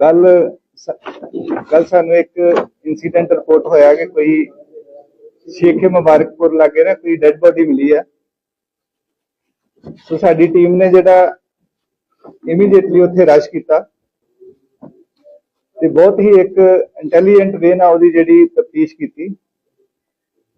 ਕੱਲ ਕੱਲ ਸਾਨੂੰ ਇੱਕ ਇਨਸੀਡੈਂਟ ਰਿਪੋਰਟ ਹੋਇਆ ਕਿ ਕੋਈ ਸ਼ੇਖੇ ਮੁਬਾਰਕਪੁਰ ਲਾਗੇ ਨਾ ਕੋਈ ਡੈੱਡ ਬੋਡੀ ਮਿਲੀ ਹੈ ਸੋ ਸਾਡੀ ਟੀਮ ਨੇ ਜਿਹੜਾ ਇਮੀਡੀਏਟਲੀ ਉੱਥੇ ਰਸ਼ ਕੀਤਾ। ਤੇ ਬਹੁਤ ਹੀ ਇੱਕ ਇੰਟੈਲੀਜੈਂਟ ਵੇ ਨਾਲ ਉਹਦੀ ਜਿਹੜੀ ਤਫਤੀਸ਼ ਕੀਤੀ।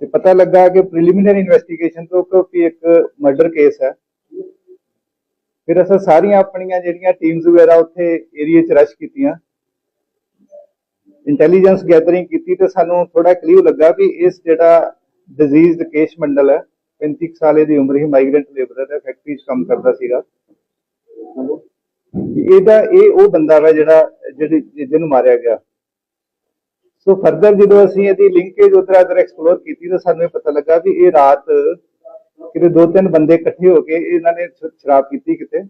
ਤੇ ਪਤਾ ਲੱਗਾ ਕਿ ਪ੍ਰੀਲਿਮਿਨਰੀ ਇਨਵੈਸਟੀਗੇਸ਼ਨ ਤੋਂ ਕਿ ਇੱਕ ਮਰਡਰ ਕੇਸ ਹੈ। ਫਿਰ ਅਸੀਂ ਸਾਰੀਆਂ ਆਪਣੀਆਂ ਜਿਹੜੀਆਂ ਟੀਮਸ ਵਗੈਰਾ ਉੱਥੇ ਏਰੀਆ 'ਚ ਰਸ਼ ਕੀਤੀਆਂ। ਇੰਟੈਲੀਜੈਂਸ ਗੈਦਰਿੰਗ ਕੀਤੀ ਤੇ ਸਾਨੂੰ ਥੋੜਾ ਕਲੀਅਰ ਲੱਗਾ ਵੀ ਇਸ ਜਿਹੜਾ ਡਿਜ਼ੀਜ਼ ਕੇਸ਼ ਮੰਡਲ ਹੈ 35 ਸਾਲੇ ਦੀ ਉਮਰ ਹੀ ਮਾਈਗ੍ਰੈਂਟ ਲੇਬਰਰ ਹੈ ਫੈਕਟਰੀ 'ਚ ਕੰਮ ਕਰਦਾ ਸੀਗਾ। ਇਹਦਾ ਇਹ ਉਹ ਬੰਦਾ ਵਾ ਜਿਹੜਾ ਜਿਹੜੀ ਜਿਹਨੂੰ ਮਾਰਿਆ ਗਿਆ। ਸੋ ਫਰਦਰ ਜਦੋਂ ਅਸੀਂ ਇਹਦੀ ਲਿੰਕੇਜ ਉਧਰ ਅਦਰ ਐਕਸਪਲੋਰ ਕੀਤੀ ਤਾਂ ਸਾਨੂੰ ਇਹ ਪਤਾ ਲੱਗਾ ਵੀ ਇਹ ਰਾਤ ਕਿਤੇ ਦੋ ਤਿੰਨ ਬੰਦੇ ਇਕੱਠੇ ਹੋ ਕੇ ਇਹਨਾਂ ਨੇ ਸ਼ਰਾਬ ਪੀਤੀ ਕਿਤੇ।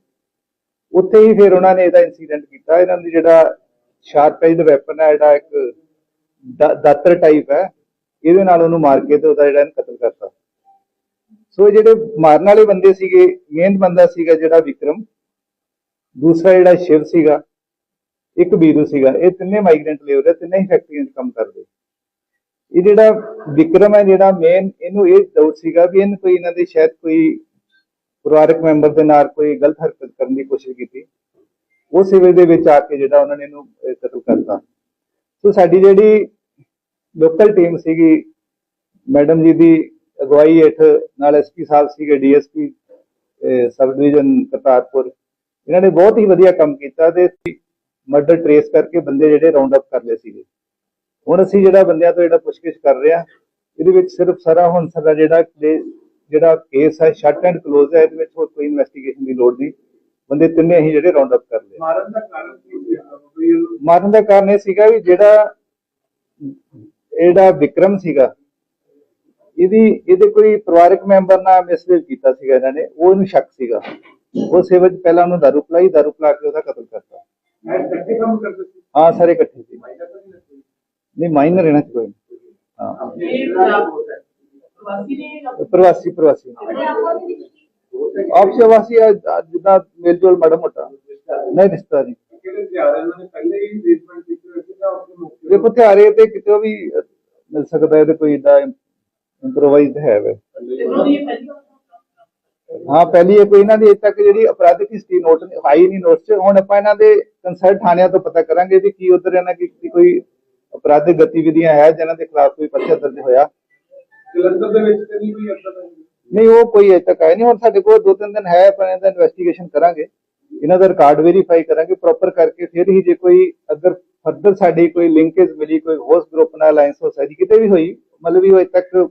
ਉੱਥੇ ਹੀ ਫਿਰ ਉਹਨਾਂ ਨੇ ਇਹਦਾ ਇਨਸੀਡੈਂਟ ਕੀਤਾ। ਇਹਨਾਂ ਦੀ ਜਿਹੜਾ ਸ਼ਾਰਪ ਐਜਡ ਵੈਪਨ ਹੈ, ਜਿਹੜਾ ਇੱਕ ਦਾਤਰ ਟਾਈਪ ਹੈ, ਇਹਦੇ ਨਾਲ ਉਹਨੂੰ ਮਾਰ ਕੇ ਤੇ ਉਹਦਾ ਜਿਹੜਾ ਕਤਲ ਕਰਤਾ। ਸੋ ਇਹ ਜਿਹੜੇ ਮਾਰਨ ਵਾਲੇ ਬੰਦੇ ਸੀਗੇ ਮੇਨ ਬੰਦਾ ਸੀਗਾ ਜਿਹੜਾ ਵਿਕਰਮ। ਦੂਸਰਾ ਜਿਹੜਾ ਸ਼ਿਵ ਸੀਗਾ, ਇੱਕ ਬੀਰੂ ਸੀਗਾ। ਇਹ ਤਿੰਨੇ ਮਾਈਗ੍ਰੈਂਟ ਲੇਬਰ ਤਿੰਨੇ ਹੀ ਫੈਕਟਰੀਆਂ 'ਚ ਕੰਮ ਕਰਦੇ। ਇਹ ਜਿਹੜਾ ਵਿਕਰਮ ਹੈ, ਜਿਹੜਾ ਮੇਨ ਇਹਨੂੰ ਇਹ ਡਾਊਟ ਸੀਗਾ ਵੀ ਇਹਨ ਕੋਈ ਇਹਨਾਂ ਦੇ ਸ਼ਾਇਦ ਕੋਈ ਪਰਿਵਾਰਕ ਮੈਂਬਰ ਦੇ ਨਾਲ ਕੋਈ ਗਲਤ ਹਰਕਤ ਕਰਨ ਦੀ ਕੋਸ਼ਿਸ਼ ਕੀਤੀ। ਉਸ ਵੇਲੇ ਦੇ ਵਿੱਚ ਆ ਕੇ ਜਿਹੜਾ ਉਹਨਾਂ ਨੇ ਇਹਨੂੰ ਕਤਲ ਕਰਤਾ। ਸੋ ਸਾਡੀ ਜਿਹੜੀ ਲੋਕਲ ਟੀਮ ਸੀਗੀ, ਮੈਡਮ ਜੀ ਦੀ ਅਗਵਾਈ ਹੇਠ ਨਾਲ ਐਸਪੀ ਸਾਹਿਬ ਸੀਗੇ, ਡੀਐਸਪੀ ਸਬ ਡਿਵੀਜ਼ਨ ਕਰਤਾਰਪੁਰ, ਇਹਨਾਂ ਨੇ ਬਹੁਤ ਹੀ ਵਧੀਆ ਕੰਮ ਕੀਤਾ ਤੇ ਮਰਡਰ ਟਰੇਸ ਕਰਕੇ ਬੰਦੇ ਜਿਹੜੇ ਰਾਉਂਡ ਅਪ ਕਰ ਲਏ ਸੀਗੇ। ਹੁਣ ਅਸੀਂ ਜਿਹੜਾ ਬੰਦਿਆਂ ਤੋਂ ਜਿਹੜਾ ਪੁੱਛਗਿੱਛ ਕਰ ਰਹੇ ਆ ਇਹਦੇ ਵਿੱਚ ਸਿਰਫ ਸਾਰਾ ਹੁਣ ਸਾਡਾ ਜਿਹੜਾ ਜਿਹੜਾ ਕੇਸ ਹੈ ਸ਼ਟ ਐਂਡ ਕਲੋਜ਼ ਹੈ ਇਹਦੇ ਵਿੱਚ ਹੋਰ ਕੋਈ ਇਨਵੈਸਟੀਗੇਸ਼ਨ ਦੀ ਲੋੜ ਨਹੀਂ। ਬੰਦੇ ਤਿੰਨੇ ਅਸੀਂ ਜਿਹੜੇ ਰਾਉਂਡ ਅਪ ਕਰ ਲਏ। ਮਾਰਨ ਦਾ ਕਾਰਨ ਕੀ ਸੀ? ਕੋਈ ਮਾਰਨ ਦਾ ਕਾਰਨ ਇਹ ਸੀਗਾ ਵੀ ਜਿਹੜਾ ਇਹ ਜਿਹੜਾ ਵਿਕਰਮ ਸੀਗਾ ਇਹਦੀ ਇਹਦੇ ਕੋਈ ਪਰਿਵਾਰਕ ਮੈਂਬਰ ਨਾਲ ਮਿਸਬਿਹੇਵ ਕੀਤਾ ਸੀਗਾ ਇਹਨਾਂ ਨੇ ਉਹ ਇਹਨੂੰ ਸ਼ੱਕ ਸੀਗਾ। ਉਹ ਸੇਵਜ ਪਹਿਲਾਂ ਉਹਨੂੰ ਦਾਰੂ ਪਿਲਾਈ ਦਾਰੂ ਪਿਲਾ ਕੇ ਉਹਦਾ ਕਤਲ ਕਰਤਾ। ਹਾਂ ਸਾਰੇ ਇਕੱਠੇ ਸੀ ਮਾਈਨਰ ਤਾਂ ਨਹੀਂ ਸੀ ਨਹੀਂ ਮਾਈਨਰ ਇਹਨਾਂ ਚ ਕੋਈ ਹਾਂ। ਪ੍ਰਵਾਸੀ ਪ੍ਰਵਾਸੀ। ਆਪਸੇ ਵਾਸੀ ਜਿੱਦਾਂ ਮੇਲ ਜੋਲ ਮਾੜਾ ਮੋਟਾ। ਨਹੀਂ, ਰਿਸ਼ਤਾ ਨਹੀਂ। ਦੇਖੋ ਹਥਿਆਰੇ ਤੇ ਕਿਤੇ ਵੀ ਮਿਲ ਸਕਦਾ ਇਹਦੇ ਕੋਈ ਏਡਾ ਇੰਪਰੋਵਾਈਜ਼ਡ ਹੈ ਵੇ। ਹਾਂ, ਪਹਿਲੀ ਇਹ ਕੋਈ ਇਹਨਾਂ ਦੀ ਤੱਕ ਜਿਹੜੀ ਅਪਰਾਧਿਕ ਹਿਸਟਰੀ ਨੋਟ ਆਈ ਨਹੀਂ ਨੋਟ 'ਚ। ਹੁਣ ਆਪਾਂ ਇਹਨਾਂ ਦੇ ਕੰਸਰਟ ਥਾਣਿਆਂ ਤੋਂ ਪਤਾ ਕਰਾਂਗੇ ਵੀ ਕੀ ਉਧਰ ਇਹਨਾਂ ਕੀ ਕੋਈ ਅਪਰਾਧਿਕ ਗਤੀਵਿਧੀਆਂ ਹੈ ਜਿਨ੍ਹਾਂ ਦੇ ਖਿਲਾਫ ਕੋਈ ਪਰਚਾ ਦਰਜ ਹੋਇਆ। ਜਲੰਧਰ ਦੇ ਵਿੱਚ ਨਹੀਂ ਵੀ ਅੱਦਾ ਨਹੀਂ ਉਹ ਕੋਈ ਅਜੇ ਤੱਕ ਆਇਆ ਨਹੀਂ। ਹੁਣ ਸਾਡੇ ਕੋਲ ਦੋ ਤਿੰਨ ਦਿਨ ਹੈ ਆਪਾਂ ਇਹਦਾ ਇਨਵੈਸਟੀਗੇਸ਼ਨ ਕਰਾਂਗੇ। ਇਹਨਾਂ ਦਾ ਰਿਕਾਰਡ ਵੈਰੀਫਾਈ ਕਰਾਂਗੇ ਪ੍ਰੋਪਰ ਕਰਕੇ ਫਿਰ ਹੀ ਜੇ ਕੋਈ ਅਗਰ ਫਰਦਰ ਸਾਡੀ ਕੋਈ ਲਿੰਕੇਜ ਮਿਲੀ ਕੋਈ ਹੋਸਟ ਗਰੁੱਪ ਨਾਲ ਅਲਾਈਅੰਸ ਹੋ ਸਕਦੀ ਕਿਤੇ ਵੀ ਹੋਈ ਮਤਲਬ ਵੀ ਅਜੇ ਤੱਕ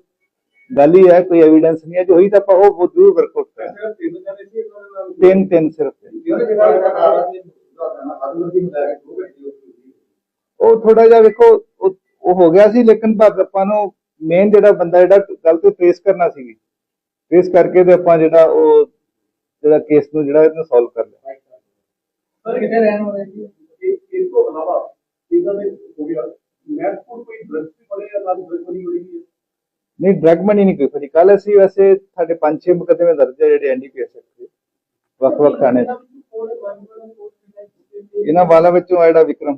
ਗੱਲ ਹੀ ਹੈ ਕੋਈ ਐਵੀਡੈਂਸ ਨਹੀਂ ਹੈ। ਜੇ ਹੋਈ ਤਾਂ ਆਪਾਂ ਉਹ ਜ਼ਰੂਰ ਵਰਕਆਊਟ ਕਰਾਂਗੇ। ਤਿੰਨ ਤਿੰਨ ਸਿਰਫ ਤਿੰਨ। ਜਿਹੜੇ ਜਿਹੜਾ ਕਾਰਨ ਸੀ ਅਦੁਰਤੀ ਹੁੰਦਾ ਹੈ ਉਹ ਥੋੜਾ ਜਿਹਾ ਵੇਖੋ ਉਹ ਹੋ ਗਿਆ ਸੀ ਲੇਕਿਨ ਪਰ ਆਪਾਂ ਨੂੰ ਮੇਨ ਜਿਹੜਾ ਬੰਦਾ ਜਿਹੜਾ ਗੱਲ ਤੇ ਫੇਸ ਕਰਨਾ ਸੀ ਫੇਸ ਕਰਕੇ ਤੇ ਆਪਾਂ ਜਿਹੜਾ ਉਹ ਜਿਹੜਾ ਕੇਸ ਨੂੰ ਜਿਹੜਾ ਇਹਨੂੰ ਸੋਲਵ ਕਰ ਲਿਆ। ਸਰ ਕਿੱਥੇ ਰਹਿਣ ਵਾਲੇ ਜੀ? ਇਸ ਤੋਂ ਇਲਾਵਾ ਇਹਨਾਂ ਦੇ ਹੋ ਗਿਆ ਮਹਿਤਪੁਰ ਕੋਈ ਡਰੱਗਸ ਵੀ ਬੜੇ ਜਾਂ ਨਾਲ ਡਰੱਗ ਬਣੀ ਹੋਈ ਹੈ? ਨਹੀਂ ਡਰਗ ਮਨੀ ਨਹੀਂ ਕੋਈ ਫੜੀ ਕੱਲ ਅਸੀਂ ਵੈਸੇ ਸਾਡੇ ਪੰਜ ਛੇ ਮੁਕੱਦਮੇ ਦਰਜ ਹੈ ਜਿਹੜੇ ਐਨਡੀਪੀਐਸ ਦੇ। ਵੱਖ ਵੱਖ ਥਾਣੇ। ਇਹਨਾਂ ਵਾਲਾ ਵਿੱਚੋਂ ਆ ਜਿਹੜਾ ਵਿਕਰਮ।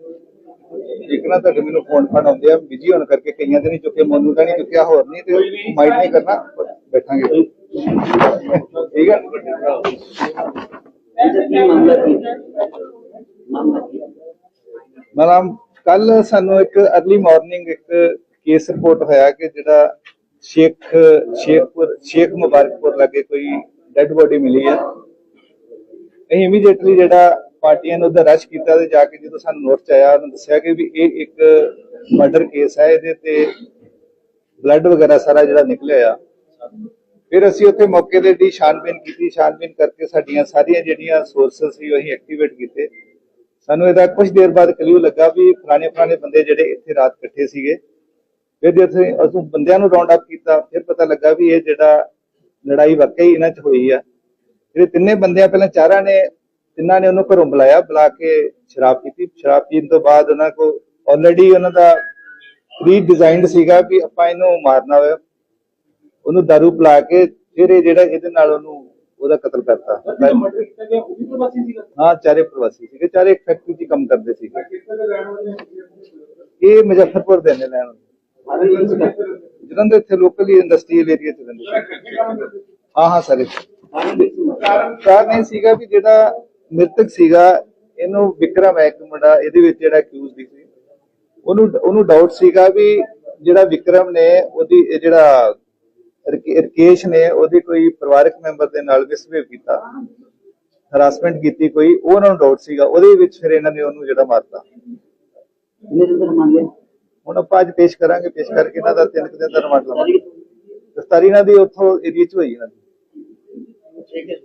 ਇੱਕ ਨਾ ਤੁਹਾਡੇ ਮੈਨੂੰ ਫੋਨ ਫਾਨ ਆਉਂਦੇ ਆ ਬਿਜ਼ੀ ਹੋਣ ਕਰਕੇ ਕਈਆਂ ਦੇ ਨਹੀਂ ਚੁੱਕੇ ਮੋਨੂ ਦਾ ਨਹੀਂ ਚੁੱਕਿਆ ਹੋਰ ਨਹੀਂ ਤੇ ਮਾਈਂਡ ਨਹੀਂ। ਕਰਨਾ ਬੈਠਾਂਗੇ। ਠੀਕ ਹੈ ਮਤਲਬ ਕੱਲ ਸਾਨੂੰ ਇੱਕ ਅਰਲੀ ਮਾਰਨਿੰਗ ਇੱਕ ਕੇਸ ਰਿਪੋਰਟ ਹੋਇਆ ਕਿ ਜਿਹੜਾ ਸ਼ੇਖ ਸ਼ੇਖਪੁਰ ਸ਼ੇਖ ਮੁਬਾਰਕਪੁਰ ਲਾਗੇ ਕੋਈ ਡੈੱਡ ਬੋਡੀ ਮਿਲੀ ਹੈ ਅਸੀਂ ਇਮੀਡੀਏਟਲੀ ਜਿਹੜਾ ਪਾਰਟੀਆਂ ਨੇ ਉਧਰ ਰਸ਼ ਕੀਤਾ ਤੇ ਜਾ ਕੇ ਜਦੋਂ ਸਾਨੂੰ ਨੋਟ ਚ ਆਇਆ, ਉਹਨਾਂ ਦੱਸਿਆ ਕਿ ਵੀ ਇਹ ਇੱਕ ਮਰਡਰ ਕੇਸ ਹੈ, ਇਹਦੇ ਤੇ ਬਲੱਡ ਵਗੈਰਾ ਸਾਰਾ ਜਿਹੜਾ ਨਿਕਲਿਆ ਆ। ਫਿਰ ਅਸੀਂ ਉੱਥੇ ਮੌਕੇ ਤੇ ਦੀ ਛਾਨਬੀਨ ਕੀਤੀ ਛਾਨਬੀਨ ਕਰਕੇ ਸਾਡੀਆਂ ਸਾਰੀਆਂ ਜਿਹੜੀਆਂ ਸੋਰਸਸ ਸੀ, ਉਹ ਅਸੀਂ ਐਕਟੀਵੇਟ ਕੀਤੇ। ਸਾਨੂੰ ਇਹਦਾ ਕੁਝ ਦੇਰ ਬਾਅਦ ਕਲਿਊ ਲੱਗਾ ਵੀ ਫਲਾਣੇ ਫਲਾਣੇ ਬੰਦੇ ਜਿਹੜੇ ਇੱਥੇ ਰਾਤ ਇਕੱਠੇ ਸੀਗੇ। ਫਿਰ ਜੇ ਅਸੀਂ ਅਸੀਂ ਬੰਦਿਆਂ ਨੂੰ ਰਾਉਂਡ ਅਪ ਕੀਤਾ, ਫਿਰ ਪਤਾ ਲੱਗਾ ਵੀ ਇਹ ਜਿਹੜਾ ਲੜਾਈ ਵਾਕਈ ਇਹਨਾਂ 'ਚ ਹੋਈ ਆ। ਜਿਹੜੇ ਤਿੰਨੇ ਬੰਦਿਆਂ, ਪਹਿਲਾਂ ਚਾਰਾਂ ਨੇ ਤਿੰਨਾਂ ਨੇ ਉਹਨੂੰ ਘਰੋਂ ਬੁਲਾਇਆ ਬੁਲਾ ਕੇ ਸ਼ਰਾਬ ਪੀਤੀ। ਸ਼ਰਾਬ ਪੀਣ ਤੋਂ ਬਾਅਦ ਉਹਨਾਂ ਕੋ ਆਲਰੇਡੀ ਉਹਨਾਂ ਦਾ ਪ੍ਰੀ ਡਿਜ਼ਾਈਨਡ ਸੀਗਾ ਵੀ ਆਪਾਂ ਇਹਨੂੰ ਮਾਰਨਾ ਹੋਇਆ ਉਹਨੂੰ ਦਾਰੂ ਪਿਲਾ ਕੇ ਫਿਰ ਇਹ ਜਿਹੜਾ ਇਹਦੇ ਨਾਲ ਉਹਨੂੰ ਉਹਦਾ ਕਤਲ ਕਰਤਾ। ਹਾਂ ਚਾਰੇ ਪ੍ਰਵਾਸੀ ਸੀਗੇ ਚਾਰੇ ਇੱਕ ਫੈਕਟਰੀ 'ਚ ਕੰਮ ਕਰਦੇ ਸੀਗੇ। ਇਹ ਮੁਜ਼ੱਫਰਪੁਰ ਦੇ ਨੇ ਲੈਣ ਜਲੰਧਰ ਇੱਥੇ ਲੋਕਲੀ ਇੰਡਸਟਰੀਅਲ ਏਰੀਆ 'ਚ ਰਹਿੰਦੇ ਹਾਂ ਹਾਂ ਸਾਰੇ। ਕਾਰਨ ਇਹ ਸੀਗਾ ਵੀ ਜਿਹੜਾ ਮ੍ਰਿਤਕ ਸੀਗਾ ਇਹਨੂੰ ਵਿਕਰਮ ਹੈ ਇੱਕ ਮੁੰਡਾ ਇਹਦੇ ਵਿੱਚ ਜਿਹੜਾ ਅਕਿਊਜ਼ ਦੀ ਸੀ। ਉਹਨੂੰ ਉਹਨੂੰ ਡਾਊਟ ਸੀਗਾ ਵੀ ਜਿਹੜਾ ਵਿਕਰਮ ਨੇ ਉਹਦੀ ਜਿਹੜਾ ਰਕੇ- ਰਕੇਸ਼ ਨੇ ਉਹਦੀ ਕੋਈ ਪਰਿਵਾਰਕ ਮੈਂਬਰ ਦੇ ਨਾਲ ਮਿਸਬਿਹੇਵ ਕੀਤਾ ਹਰਾਸਮੈਂਟ ਕੀਤੀ ਕੋਈ ਉਹ ਉਹਨਾਂ ਨੂੰ ਡਾਊਟ ਸੀਗਾ। ਉਹਦੇ ਵਿੱਚ ਫਿਰ ਇਹਨਾਂ ਨੇ ਉਹਨੂੰ ਜਿਹੜਾ ਮਾਰਤਾ। ਹੁਣ ਆਪਾਂ ਅੱਜ ਪੇਸ਼ ਕਰਾਂਗੇ ਪੇਸ਼ ਕਰਕੇ ਇਹਨਾਂ ਦਾ ਤਿੰਨ ਦਿਨ ਦਾ ਰਿਮਾਂਡ ਲਵਾਂਗੇ। ਗ੍ਰਿਫਤਾਰੀ ਇਹਨਾਂ ਦੀ ਉੱਥੋਂ ਏਰੀਆ ਚ ਹੋਈ ਇਹਨਾਂ ਦੀ ਠੀਕ ਹੈ